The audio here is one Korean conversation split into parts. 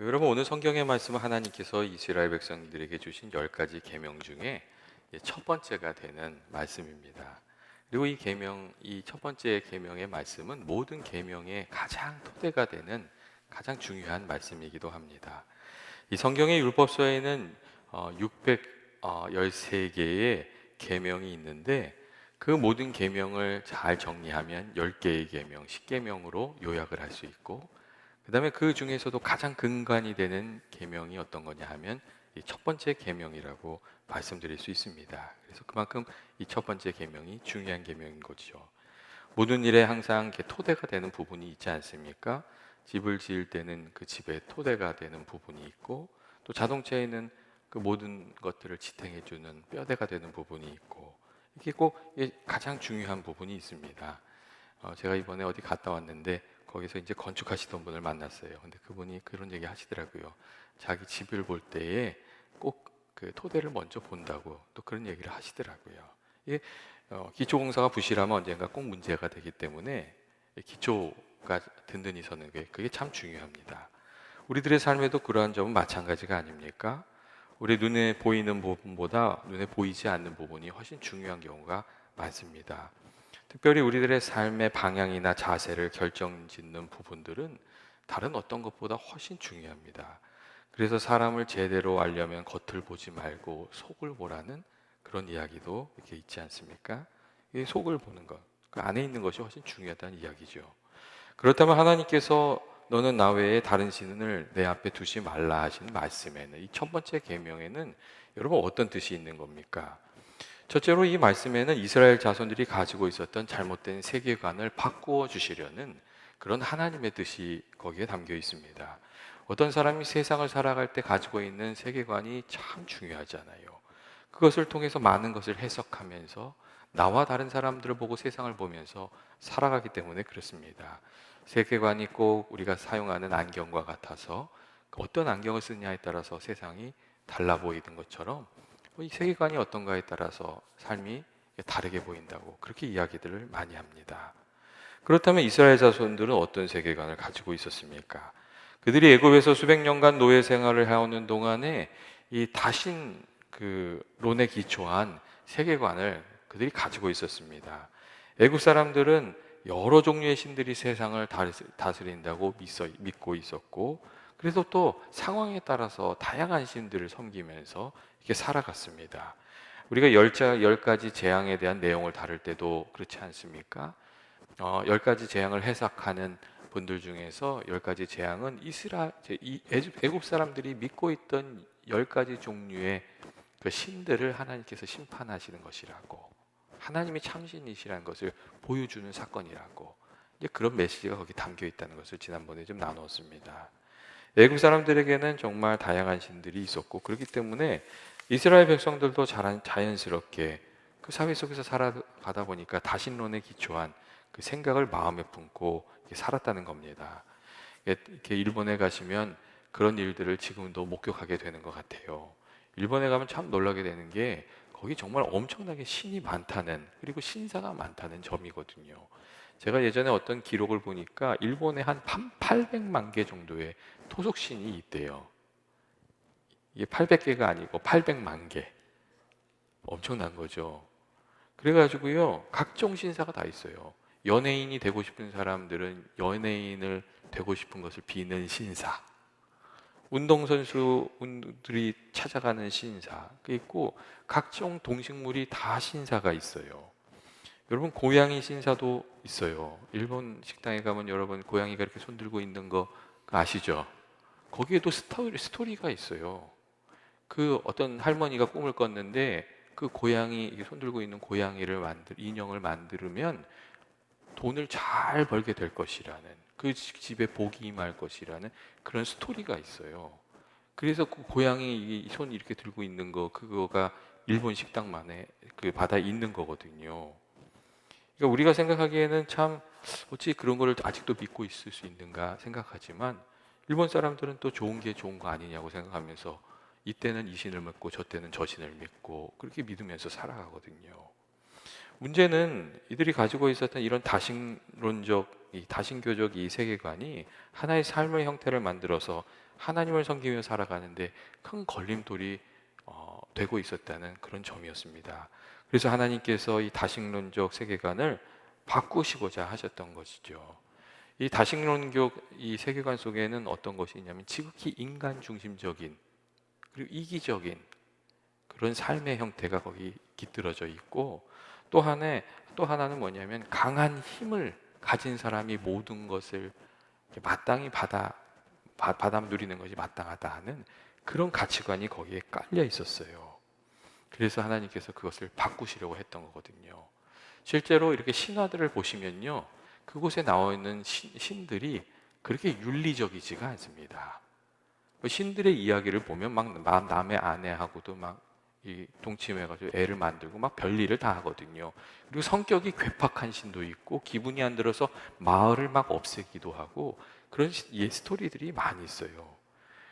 여러분 오늘 성경의 말씀은 하나님께서 이스라엘 백성들에게 주신 열 가지 계명 중에 첫 번째가 되는 말씀입니다. 그리고 이 계명, 이 첫 번째 계명의 말씀은 모든 계명의 가장 토대가 되는 가장 중요한 말씀이기도 합니다. 이 성경의 율법서에는 613개의 계명이 있는데 그 모든 계명을 잘 정리하면 10개의 계명, 10계명으로 요약을 할 수 있고 그다음에 그 중에서도 가장 근간이 되는 계명이 어떤 거냐 하면 이 첫 번째 계명이라고 말씀드릴 수 있습니다. 그래서 그만큼 이 첫 번째 계명이 중요한 계명인 거죠. 모든 일에 항상 토대가 되는 부분이 있지 않습니까? 집을 지을 때는 그 집의 토대가 되는 부분이 있고 또 자동차에는 그 모든 것들을 지탱해 주는 뼈대가 되는 부분이 있고 이게 꼭 가장 중요한 부분이 있습니다. 어, 제가 이번에 어디 갔다 왔는데 거기서 이제 건축하시던 분을 만났어요. 근데 그분이 그런 얘기 하시더라고요. 자기 집을 볼 때에 꼭 그 토대를 먼저 본다고 또 그런 얘기를 하시더라고요. 이게 어, 기초공사가 부실하면 언젠가 꼭 문제가 되기 때문에 기초가 든든히 서는 게 그게 참 중요합니다. 우리들의 삶에도 그러한 점은 마찬가지가 아닙니까? 우리 눈에 보이는 부분보다 눈에 보이지 않는 부분이 훨씬 중요한 경우가 많습니다. 특별히 우리들의 삶의 방향이나 자세를 결정짓는 부분들은 다른 어떤 것보다 훨씬 중요합니다. 그래서 사람을 제대로 알려면 겉을 보지 말고 속을 보라는 그런 이야기도 이렇게 있지 않습니까? 이 속을 보는 것, 그 안에 있는 것이 훨씬 중요하다는 이야기죠. 그렇다면 하나님께서 너는 나 외에 다른 신을 내 앞에 두지 말라 하신 말씀에는 이 첫 번째 계명에는 여러분 어떤 뜻이 있는 겁니까? 첫째로 이 말씀에는 이스라엘 자손들이 가지고 있었던 잘못된 세계관을 바꾸어 주시려는 그런 하나님의 뜻이 거기에 담겨 있습니다. 어떤 사람이 세상을 살아갈 때 가지고 있는 세계관이 참 중요하잖아요. 그것을 통해서 많은 것을 해석하면서 나와 다른 사람들을 보고 세상을 보면서 살아가기 때문에 그렇습니다. 세계관이 꼭 우리가 사용하는 안경과 같아서 어떤 안경을 쓰냐에 따라서 세상이 달라 보이는 것처럼 이 세계관이 어떤가에 따라서 삶이 다르게 보인다고 그렇게 이야기들을 많이 합니다. 그렇다면 이스라엘 자손들은 어떤 세계관을 가지고 있었습니까? 그들이 애굽에서 수백 년간 노예 생활을 해오는 동안에 이 다신 그 론에 기초한 세계관을 그들이 가지고 있었습니다. 애굽 사람들은 여러 종류의 신들이 세상을 다스린다고 믿고 있었고, 그래서 또 상황에 따라서 다양한 신들을 섬기면서 이렇게 살아갔습니다. 우리가 열자 열 가지 재앙에 대한 내용을 다룰 때도 그렇지 않습니까? 어, 열 가지 재앙을 해석하는 분들 중에서 열 가지 재앙은 이스라 애굽 사람들이 믿고 있던 열 가지 종류의 그 신들을 하나님께서 심판하시는 것이라고 하나님이 참신이시라는 것을 보여주는 사건이라고 이제 그런 메시지가 거기 담겨 있다는 것을 지난번에 좀 나누었습니다. 애굽 사람들에게는 정말 다양한 신들이 있었고 그렇기 때문에 이스라엘 백성들도 자연스럽게 그 사회 속에서 살아가다 보니까 다신론에 기초한 그 생각을 마음에 품고 살았다는 겁니다. 이렇게 일본에 가시면 그런 일들을 지금도 목격하게 되는 것 같아요. 일본에 가면 참 놀라게 되는 게 거기 정말 엄청나게 신이 많다는 그리고 신사가 많다는 점이거든요. 제가 예전에 어떤 기록을 보니까 일본에 한 800만 개 정도의 토속신이 있대요. 이게 800개가 아니고 800만 개. 엄청난 거죠. 그래가지고요, 각종 신사가 다 있어요. 연예인이 되고 싶은 사람들은 연예인을 되고 싶은 것을 비는 신사. 운동선수들이 찾아가는 신사. 그 있고, 각종 동식물이 다 신사가 있어요. 여러분, 고양이 신사도 있어요. 일본 식당에 가면 여러분, 고양이가 이렇게 손들고 있는 거 아시죠? 거기에도 스토리, 스토리가 있어요. 그 어떤 할머니가 꿈을 꿨는데 그 고양이 손들고 있는 고양이를 만들 인형을 만들면 돈을 잘 벌게 될 것이라는 그 집에 복이 임할 것이라는 그런 스토리가 있어요. 그래서 그 고양이 손 이렇게 들고 있는 거 그거가 일본 식당만에 그 바다에 있는 거거든요. 그러니까 우리가 생각하기에는 참 어찌 그런 거를 아직도 믿고 있을 수 있는가 생각하지만 일본 사람들은 또 좋은 게 좋은 거 아니냐고 생각하면서 이때는 이 신을 믿고 저 때는 저 신을 믿고 그렇게 믿으면서 살아가거든요. 문제는 이들이 가지고 있었던 이런 다신론적 이 다신교적 이 세계관이 하나의 삶의 형태를 만들어서 하나님을 섬기며 살아가는데 큰 걸림돌이 어, 되고 있었다는 그런 점이었습니다. 그래서 하나님께서 이 다신론적 세계관을 바꾸시고자 하셨던 것이죠. 이 다신론적 이 세계관 속에는 어떤 것이 있냐면 지극히 인간 중심적인 그리고 이기적인 그런 삶의 형태가 거기 깃들어져 있고 또 하나 또 하나는 뭐냐면 강한 힘을 가진 사람이 모든 것을 마땅히 받아 바- 받아 누리는 것이 마땅하다 하는 그런 가치관이 거기에 깔려 있었어요. 그래서 하나님께서 그것을 바꾸시려고 했던 거거든요. 실제로 이렇게 신화들을 보시면요. 그곳에 나와 있는 신, 신들이 그렇게 윤리적이지가 않습니다. 그 신들의 이야기를 보면 막 남- 남의 아내하고도 막이 동침해가지고 애를 만들고 막 별일을 다 하거든요. 그리고 성격이 괴팍한 신도 있고 기분이 안 들어서 마을을 막 없애기도 하고 그런 시- 예, 스토리들이 많이 있어요.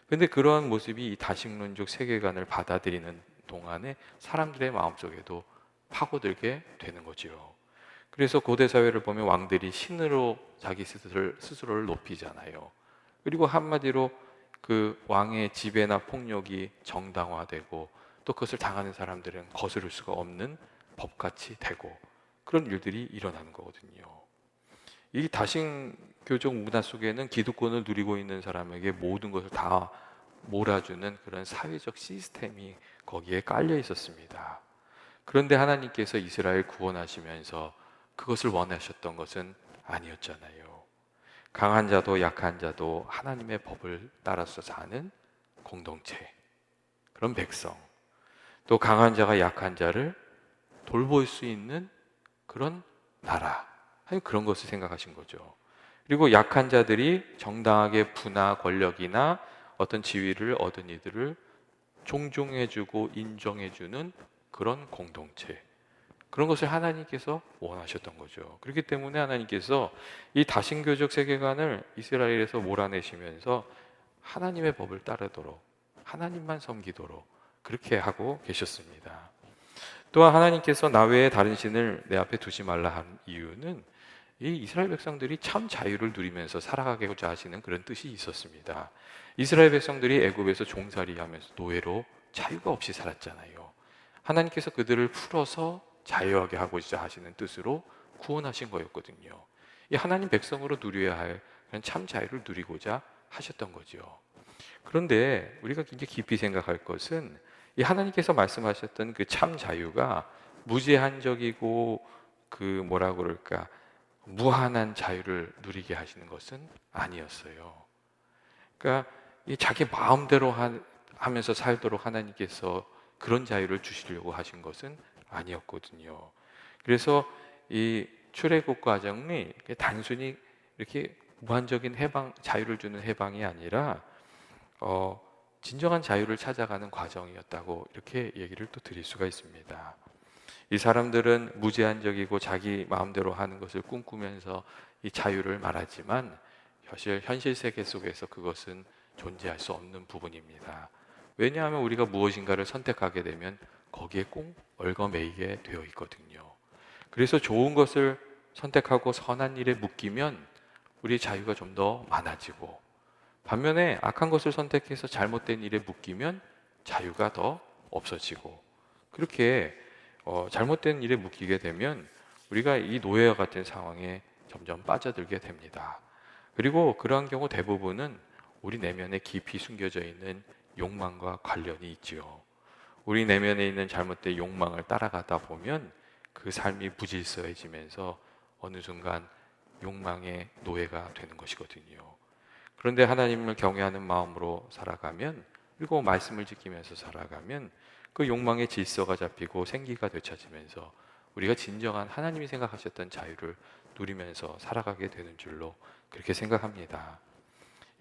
근데 그러한 모습이 이 다식론적 세계관을 받아들이는 동안에 사람들의 마음속에도 파고들게 되는 거죠. 그래서 고대 사회를 보면 왕들이 신으로 자기 스스로를, 스스로를 높이잖아요. 그리고 한마디로 그 왕의 지배나 폭력이 정당화되고 또 그것을 당하는 사람들은 거스를 수가 없는 법같이 되고 그런 일들이 일어나는 거거든요. 이 다신 교적 문화 속에는 기득권을 누리고 있는 사람에게 모든 것을 다 몰아주는 그런 사회적 시스템이 거기에 깔려 있었습니다. 그런데 하나님께서 이스라엘 구원하시면서 그것을 원하셨던 것은 아니었잖아요. 강한 자도 약한 자도 하나님의 법을 따라서 사는 공동체, 그런 백성, 또 강한 자가 약한 자를 돌볼 수 있는 그런 나라, 아니 그런 것을 생각하신 거죠. 그리고 약한 자들이 정당하게 부나 권력이나 어떤 지위를 얻은 이들을 존중해주고 인정해주는 그런 공동체. 그런 것을 하나님께서 원하셨던 거죠. 그렇기 때문에 하나님께서 이 다신교적 세계관을 이스라엘에서 몰아내시면서 하나님의 법을 따르도록 하나님만 섬기도록 그렇게 하고 계셨습니다. 또한 하나님께서 나 외에 다른 신을 내 앞에 두지 말라 한 이유는 이 이스라엘 백성들이 참 자유를 누리면서 살아가고자 하시는 그런 뜻이 있었습니다. 이스라엘 백성들이 애굽에서 종살이하면서 노예로 자유가 없이 살았잖아요. 하나님께서 그들을 풀어서 자유하게 하고자 하시는 뜻으로 구원하신 거였거든요. 이 하나님 백성으로 누려야 할 그런 참 자유를 누리고자 하셨던 거죠. 그런데 우리가 굉장히 깊이 생각할 것은 이 하나님께서 말씀하셨던 그 참 자유가 무제한적이고 그 뭐라 그럴까 무한한 자유를 누리게 하시는 것은 아니었어요. 그러니까 이 자기 마음대로 하, 하면서 살도록 하나님께서 그런 자유를 주시려고 하신 것은 아니었거든요. 그래서 이 출애굽 과정이 단순히 이렇게 무한적인 해방 자유를 주는 해방이 아니라 어, 진정한 자유를 찾아가는 과정이었다고 이렇게 얘기를 또 드릴 수가 있습니다. 이 사람들은 무제한적이고 자기 마음대로 하는 것을 꿈꾸면서 이 자유를 말하지만 사실 현실 세계 속에서 그것은 존재할 수 없는 부분입니다. 왜냐하면 우리가 무엇인가를 선택하게 되면 거기에 꼭 얽어매이게 되어 있거든요. 그래서 좋은 것을 선택하고 선한 일에 묶이면 우리의 자유가 좀 더 많아지고 반면에 악한 것을 선택해서 잘못된 일에 묶이면 자유가 더 없어지고 그렇게 어, 잘못된 일에 묶이게 되면 우리가 이 노예와 같은 상황에 점점 빠져들게 됩니다. 그리고 그러한 경우 대부분은 우리 내면에 깊이 숨겨져 있는 욕망과 관련이 있지요. 우리 내면에 있는 잘못된 욕망을 따라가다 보면 그 삶이 무질서해지면서 어느 순간 욕망의 노예가 되는 것이거든요. 그런데 하나님을 경외하는 마음으로 살아가면 그리고 말씀을 지키면서 살아가면 그 욕망의 질서가 잡히고 생기가 되찾으면서 우리가 진정한 하나님이 생각하셨던 자유를 누리면서 살아가게 되는 줄로 그렇게 생각합니다.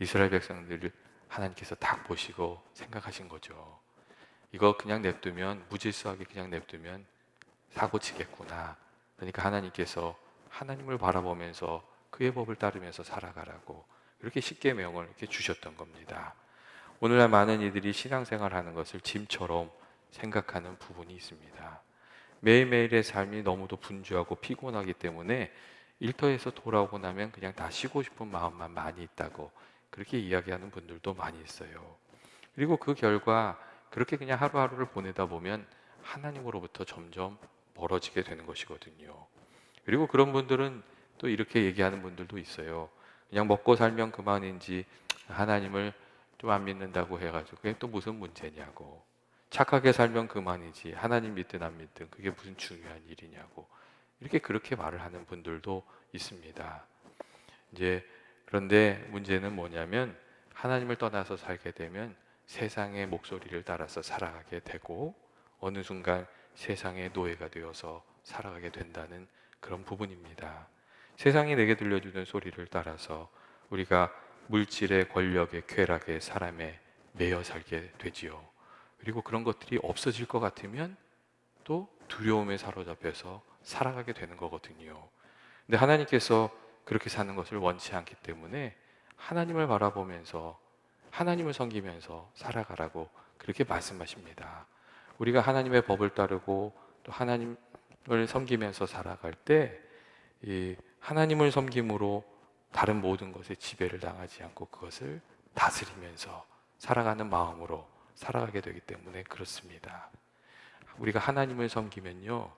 이스라엘 백성들을 하나님께서 딱 보시고 생각하신 거죠. 이거 그냥 냅두면 무질서하게 그냥 냅두면 사고 치겠구나. 그러니까 하나님께서 하나님을 바라보면서 그의 법을 따르면서 살아가라고 이렇게 십계명을 이렇게 주셨던 겁니다. 오늘날 많은 이들이 신앙생활하는 것을 짐처럼 생각하는 부분이 있습니다. 매일매일의 삶이 너무도 분주하고 피곤하기 때문에 일터에서 돌아오고 나면 그냥 다 쉬고 싶은 마음만 많이 있다고 그렇게 이야기하는 분들도 많이 있어요. 그리고 그 결과 그렇게 그냥 하루하루를 보내다 보면 하나님으로부터 점점 멀어지게 되는 것이거든요. 그리고 그런 분들은 또 이렇게 얘기하는 분들도 있어요. 그냥 먹고 살면 그만인지 하나님을 좀 안 믿는다고 해가지고 그게 또 무슨 문제냐고. 착하게 살면 그만이지 하나님 믿든 안 믿든 그게 무슨 중요한 일이냐고. 이렇게 그렇게 말을 하는 분들도 있습니다. 이제 그런데 문제는 뭐냐면 하나님을 떠나서 살게 되면 세상의 목소리를 따라서 살아가게 되고 어느 순간 세상의 노예가 되어서 살아가게 된다는 그런 부분입니다. 세상이 내게 들려주는 소리를 따라서 우리가 물질의 권력의 쾌락의 사람에 매여 살게 되지요. 그리고 그런 것들이 없어질 것 같으면 또 두려움에 사로잡혀서 살아가게 되는 거거든요. 근데 하나님께서 그렇게 사는 것을 원치 않기 때문에 하나님을 바라보면서 하나님을 섬기면서 살아가라고 그렇게 말씀하십니다. 우리가 하나님의 법을 따르고 또 하나님을 섬기면서 살아갈 때이 하나님을 섬김으로 다른 모든 것에 지배를 당하지 않고 그것을 다스리면서 살아가는 마음으로 살아가게 되기 때문에 그렇습니다. 우리가 하나님을 섬기면요.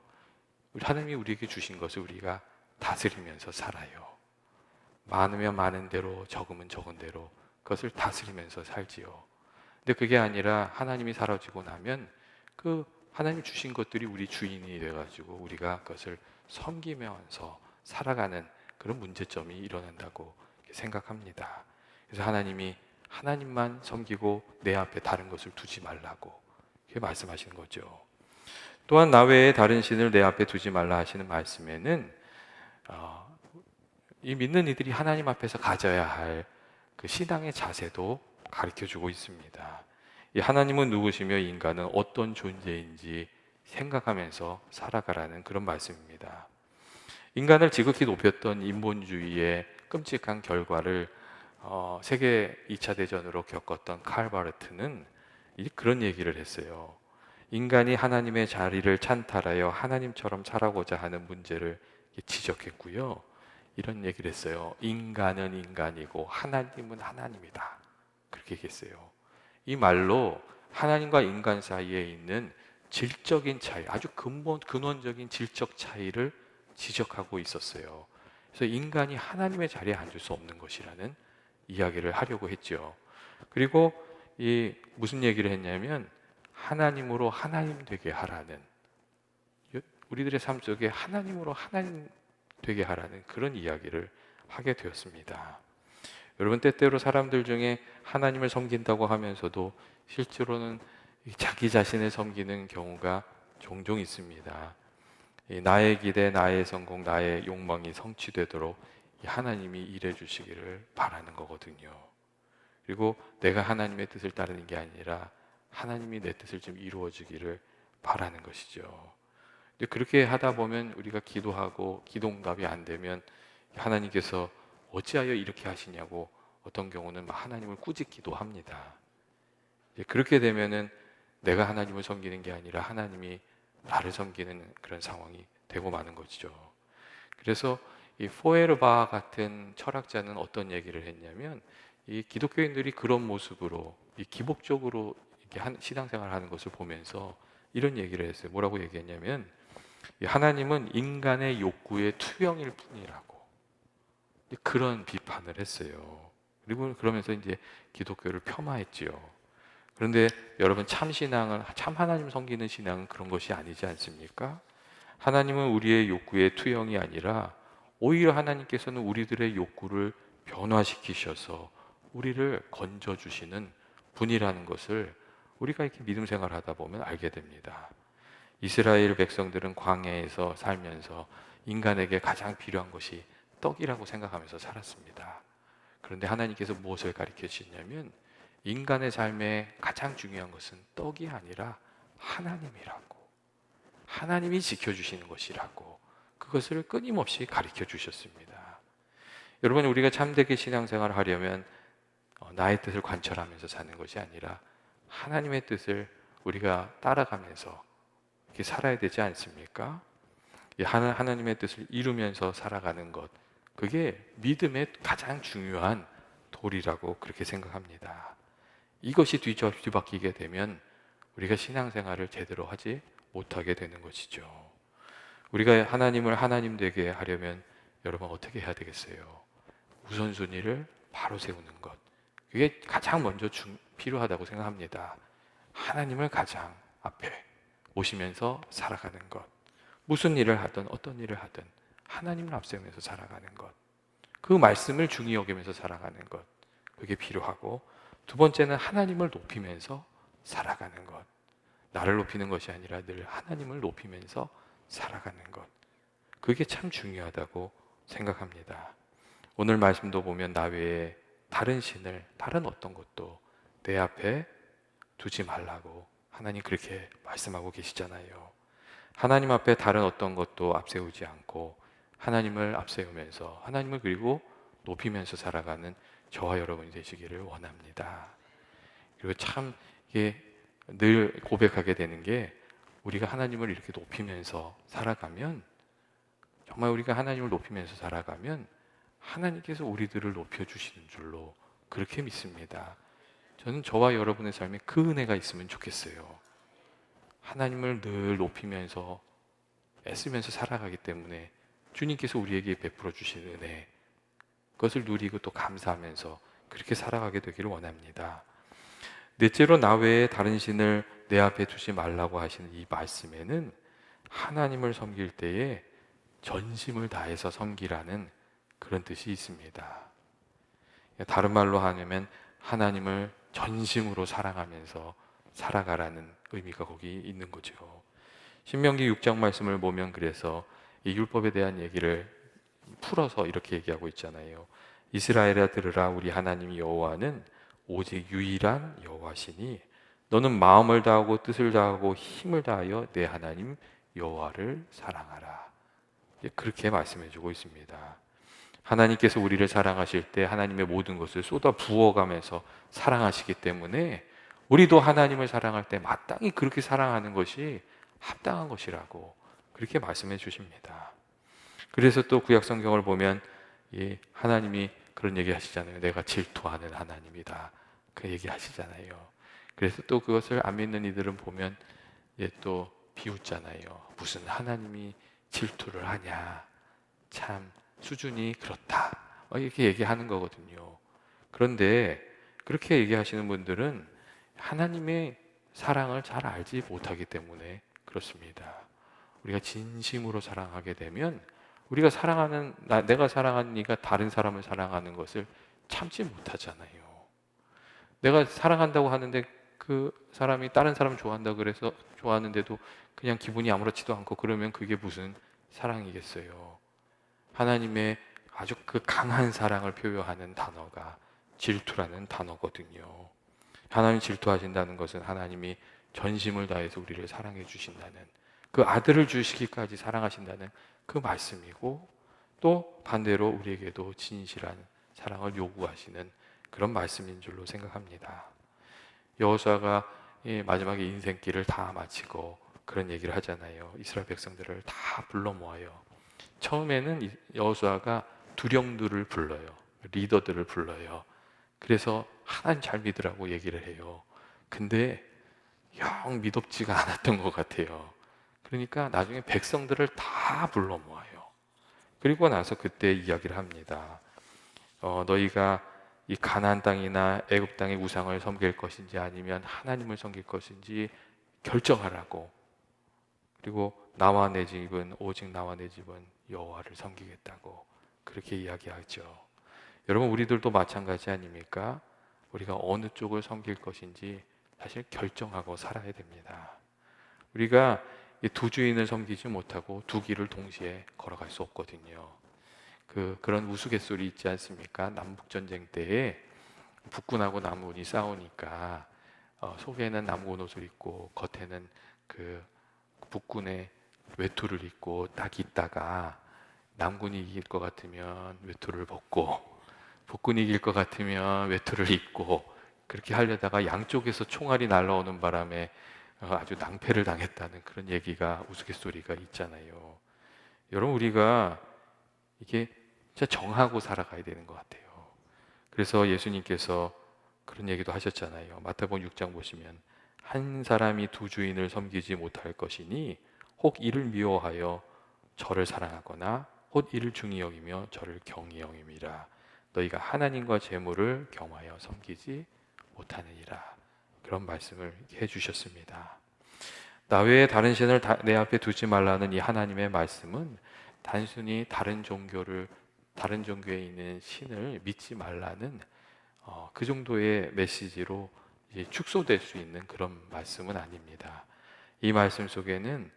하나님이 우리에게 주신 것을 우리가 다스리면서 살아요. 많으면 많은 대로, 적으면 적은 대로 그것을 다스리면서 살지요. 근데 그게 아니라 하나님이 사라지고 나면 그 하나님 주신 것들이 우리 주인이 돼가지고 우리가 그것을 섬기면서 살아가는 그런 문제점이 일어난다고 생각합니다. 그래서 하나님이 하나님만 섬기고 내 앞에 다른 것을 두지 말라고 이렇게 말씀하시는 거죠. 또한 나 외에 다른 신을 내 앞에 두지 말라 하시는 말씀에는 어, 이 믿는 이들이 하나님 앞에서 가져야 할 그 신앙의 자세도 가르쳐 주고 있습니다. 이 하나님은 누구시며 인간은 어떤 존재인지 생각하면서 살아가라는 그런 말씀입니다. 인간을 지극히 높였던 인본주의의 끔찍한 결과를 어, 세계 2차 대전으로 겪었던 칼 바르트는 그런 얘기를 했어요. 인간이 하나님의 자리를 찬탈하여 하나님처럼 살아고자 하는 문제를 지적했고요. 이런 얘기를 했어요. 인간은 인간이고 하나님은 하나님이다. 그렇게 얘기했어요. 이 말로 하나님과 인간 사이에 있는 질적인 차이, 아주 근본 근원적인 질적 차이를 지적하고 있었어요. 그래서 인간이 하나님의 자리에 앉을 수 없는 것이라는 이야기를 하려고 했죠. 그리고 이 무슨 얘기를 했냐면 하나님으로 하나님 되게 하라는 우리들의 삶 속에 하나님으로 하나님 되게 하라는 그런 이야기를 하게 되었습니다. 여러분 때때로 사람들 중에 하나님을 섬긴다고 하면서도 실제로는 자기 자신을 섬기는 경우가 종종 있습니다. 나의 기대, 나의 성공, 나의 욕망이 성취되도록 하나님이 일해 주시기를 바라는 거거든요. 그리고 내가 하나님의 뜻을 따르는 게 아니라 하나님이 내 뜻을 좀 이루어지기를 바라는 것이죠. 그렇게 하다 보면 우리가 기도하고 기도응답이 안 되면 하나님께서 어찌하여 이렇게 하시냐고 어떤 경우는 하나님을 꾸짖기도 합니다. 그렇게 되면은 내가 하나님을 섬기는 게 아니라 하나님이 나를 섬기는 그런 상황이 되고 마는 것이죠. 그래서 이 포에르바 같은 철학자는 어떤 얘기를 했냐면 이 기독교인들이 그런 모습으로 이 기복적으로 이렇게 한 신앙생활을 하는 것을 보면서 이런 얘기를 했어요. 뭐라고 얘기했냐면 하나님은 인간의 욕구의 투영일 뿐이라고 그런 비판을 했어요. 그리고 그러면서 이제 기독교를 폄하했지요. 그런데 여러분 참 신앙은 참 하나님 섬기는 신앙은 그런 것이 아니지 않습니까? 하나님은 우리의 욕구의 투영이 아니라 오히려 하나님께서는 우리들의 욕구를 변화시키셔서 우리를 건져 주시는 분이라는 것을 우리가 이렇게 믿음 생활을 하다 보면 알게 됩니다. 이스라엘 백성들은 광야에서 살면서 인간에게 가장 필요한 것이 떡이라고 생각하면서 살았습니다. 그런데 하나님께서 무엇을 가르쳐 주시냐면 인간의 삶에 가장 중요한 것은 떡이 아니라 하나님이라고. 하나님이 지켜주시는 것이라고. 그것을 끊임없이 가르쳐 주셨습니다. 여러분, 우리가 참되게 신앙생활을 하려면 어, 나의 뜻을 관철하면서 사는 것이 아니라 하나님의 뜻을 우리가 따라가면서 살아야 되지 않습니까? 하나님의 뜻을 이루면서 살아가는 것 그게 믿음의 가장 중요한 도리라고 그렇게 생각합니다. 이것이 뒤바뀌게 되면 우리가 신앙생활을 제대로 하지 못하게 되는 것이죠. 우리가 하나님을 하나님 되게 하려면 여러분 어떻게 해야 되겠어요? 우선순위를 바로 세우는 것. 그게 가장 먼저 중- 필요하다고 생각합니다. 하나님을 가장 앞에 모시면서 살아가는 것. 무슨 일을 하든 어떤 일을 하든 하나님을 앞세우면서 살아가는 것. 그 말씀을 중히 여기면서 살아가는 것. 그게 필요하고 두 번째는 하나님을 높이면서 살아가는 것. 나를 높이는 것이 아니라 늘 하나님을 높이면서 살아가는 것. 그게 참 중요하다고 생각합니다. 오늘 말씀도 보면 나 외에 다른 신을 다른 어떤 것도 내 앞에 두지 말라고 하나님 그렇게 말씀하고 계시잖아요. 하나님 앞에 다른 어떤 것도 앞세우지 않고 하나님을 앞세우면서 하나님을 그리고 높이면서 살아가는 저와 여러분이 되시기를 원합니다. 그리고 참 이게 늘 고백하게 되는 게 우리가 하나님을 이렇게 높이면서 살아가면 정말 우리가 하나님을 높이면서 살아가면 하나님께서 우리들을 높여 주시는 줄로 그렇게 믿습니다. 저는 저와 여러분의 삶에 그 은혜가 있으면 좋겠어요. 하나님을 늘 높이면서 애쓰면서 살아가기 때문에 주님께서 우리에게 베풀어 주신 은혜 그것을 누리고 또 감사하면서 그렇게 살아가게 되기를 원합니다. 넷째로 나 외에 다른 신을 내 앞에 두지 말라고 하시는 이 말씀에는 하나님을 섬길 때에 전심을 다해서 섬기라는 그런 뜻이 있습니다. 다른 말로 하면 하나님을 전심으로 사랑하면서 살아가라는 의미가 거기 있는 거죠. 신명기 6장 말씀을 보면 그래서 이 율법에 대한 얘기를 풀어서 이렇게 얘기하고 있잖아요. 이스라엘아 들으라 우리 하나님 여호와는 오직 유일한 여호와시니 너는 마음을 다하고 뜻을 다하고 힘을 다하여 내 하나님 여호와를 사랑하라. 그렇게 말씀해 주고 있습니다. 하나님께서 우리를 사랑하실 때 하나님의 모든 것을 쏟아 부어가면서 사랑하시기 때문에 우리도 하나님을 사랑할 때 마땅히 그렇게 사랑하는 것이 합당한 것이라고 그렇게 말씀해 주십니다. 그래서 또 구약 성경을 보면 이 하나님이 그런 얘기 하시잖아요. 내가 질투하는 하나님이다. 그 얘기 하시잖아요. 그래서 또 그것을 안 믿는 이들은 보면 예, 또 비웃잖아요. 무슨 하나님이 질투를 하냐. 참 수준이 그렇다. 어, 이렇게 얘기하는 거거든요. 그런데 그렇게 얘기하시는 분들은 하나님의 사랑을 잘 알지 못하기 때문에 그렇습니다. 우리가 진심으로 사랑하게 되면 우리가 사랑하는 나, 내가 사랑하는 이가 다른 사람을 사랑하는 것을 참지 못하잖아요. 내가 사랑한다고 하는데 그 사람이 다른 사람 좋아한다 그래서 좋아하는데도 그냥 기분이 아무렇지도 않고 그러면 그게 무슨 사랑이겠어요. 하나님의 아주 그 강한 사랑을 표현하는 단어가 질투라는 단어거든요. 하나님 질투하신다는 것은 하나님이 전심을 다해서 우리를 사랑해 주신다는 그 아들을 주시기까지 사랑하신다는 그 말씀이고 또 반대로 우리에게도 진실한 사랑을 요구하시는 그런 말씀인 줄로 생각합니다. 여호수아가 마지막에 인생길을 다 마치고 그런 얘기를 하잖아요. 이스라엘 백성들을 다 불러 모아요. 처음에는 여호수아가 두령들을 불러요. 리더들을 불러요. 그래서 하나님 잘 믿으라고 얘기를 해요. 근데 영 믿업지가 않았던 것 같아요. 그러니까 나중에 백성들을 다 불러 모아요. 그리고 나서 그때 이야기를 합니다. 어, 너희가 이 가나안 땅이나 애굽 땅의 우상을 섬길 것인지 아니면 하나님을 섬길 것인지 결정하라고. 그리고 나와 내 집은 오직 나와 내 집은 여호와를 섬기겠다고 그렇게 이야기하죠. 여러분 우리들도 마찬가지 아닙니까? 우리가 어느 쪽을 섬길 것인지 사실 결정하고 살아야 됩니다. 우리가 두 주인을 섬기지 못하고 두 길을 동시에 걸어갈 수 없거든요. 그 그런 우스갯소리 있지 않습니까? 남북 전쟁 때에 북군하고 남군이 싸우니까 어, 속에는 남군 옷을 입고 겉에는 그 북군의 외투를 입고 딱 있다가 남군이 이길 것 같으면 외투를 벗고 북군이 이길 것 같으면 외투를 입고 그렇게 하려다가 양쪽에서 총알이 날라오는 바람에 어, 아주 낭패를 당했다는 그런 얘기가 우스갯소리가 있잖아요. 여러분 우리가 이게 진짜 정하고 살아가야 되는 것 같아요. 그래서 예수님께서 그런 얘기도 하셨잖아요. 마태복음 6장 보시면 한 사람이 두 주인을 섬기지 못할 것이니 혹 이를 미워하여 저를 사랑하거나 혹 이를 중히 여기며 저를 경히 여김이라 너희가 하나님과 재물을 경하여 섬기지 못하느니라 그런 말씀을 해 주셨습니다. 나 외에 다른 신을 다- 내 앞에 두지 말라는 이 하나님의 말씀은 단순히 다른 종교를 다른 종교에 있는 신을 믿지 말라는 어, 그 정도의 메시지로 축소될 수 있는 그런 말씀은 아닙니다. 이 말씀 속에는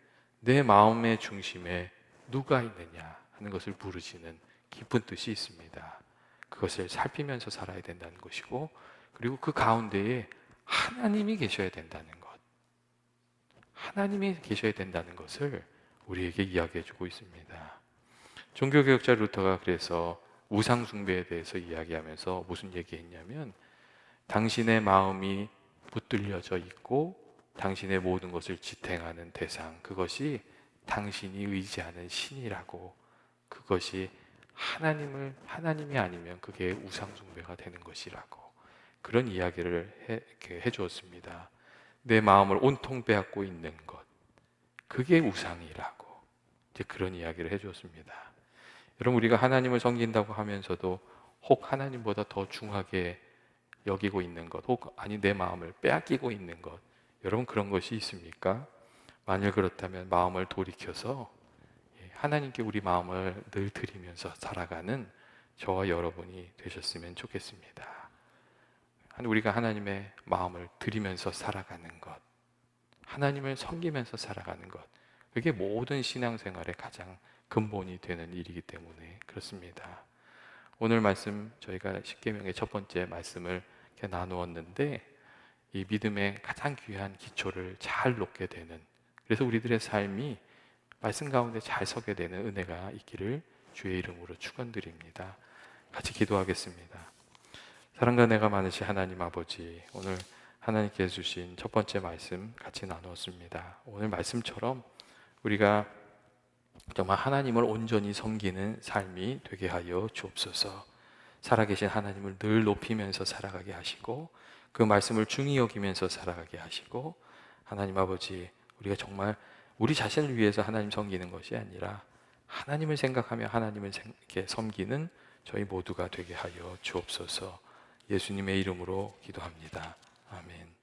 내 마음의 중심에 누가 있느냐 하는 것을 부르시는 깊은 뜻이 있습니다. 그것을 살피면서 살아야 된다는 것이고, 그리고 그 가운데에 하나님이 계셔야 된다는 것. 하나님이 계셔야 된다는 것을 우리에게 이야기해 주고 있습니다. 종교개혁자 루터가 그래서 우상숭배에 대해서 이야기하면서 무슨 얘기했냐면 당신의 마음이 붙들려져 있고 당신의 모든 것을 지탱하는 대상 그것이 당신이 의지하는 신이라고 그것이 하나님을 하나님이 아니면 그게 우상숭배가 되는 것이라고 그런 이야기를 해, 해 주었습니다. 내 마음을 온통 빼앗고 있는 것 그게 우상이라고 이제 그런 이야기를 해 주었습니다. 여러분 우리가 하나님을 섬긴다고 하면서도 혹 하나님보다 더 중하게 여기고 있는 것, 혹 아니 내 마음을 빼앗기고 있는 것, 여러분 그런 것이 있습니까? 만일 그렇다면 마음을 돌이켜서 예, 하나님께 우리 마음을 늘 드리면서 살아가는 저와 여러분이 되셨으면 좋겠습니다. 한- 우리가 하나님의 마음을 드리면서 살아가는 것, 하나님을 섬기면서 살아가는 것, 그게 모든 신앙생활의 가장 근본이 되는 일이기 때문에 그렇습니다. 오늘 말씀 저희가 십계명의 첫 번째 말씀을 나누었는데 이 믿음의 가장 귀한 기초를 잘 놓게 되는 그래서 우리들의 삶이 말씀 가운데 잘 서게 되는 은혜가 있기를 주의 이름으로 축원드립니다. 같이 기도하겠습니다. 사랑과 내가 많으신 하나님 아버지 오늘 하나님께 주신 첫 번째 말씀 같이 나누었습니다. 오늘 말씀처럼 우리가 정말 하나님을 온전히 섬기는 삶이 되게 하여 주옵소서. 살아계신 하나님을 늘 높이면서 살아가게 하시고 그 말씀을 중히 여기면서 살아가게 하시고 하나님 아버지 우리가 정말 우리 자신을 위해서 하나님 섬기는 것이 아니라 하나님을 생각하며 하나님을 섬기는 저희 모두가 되게 하여 주옵소서. 예수님의 이름으로 기도합니다. 아멘.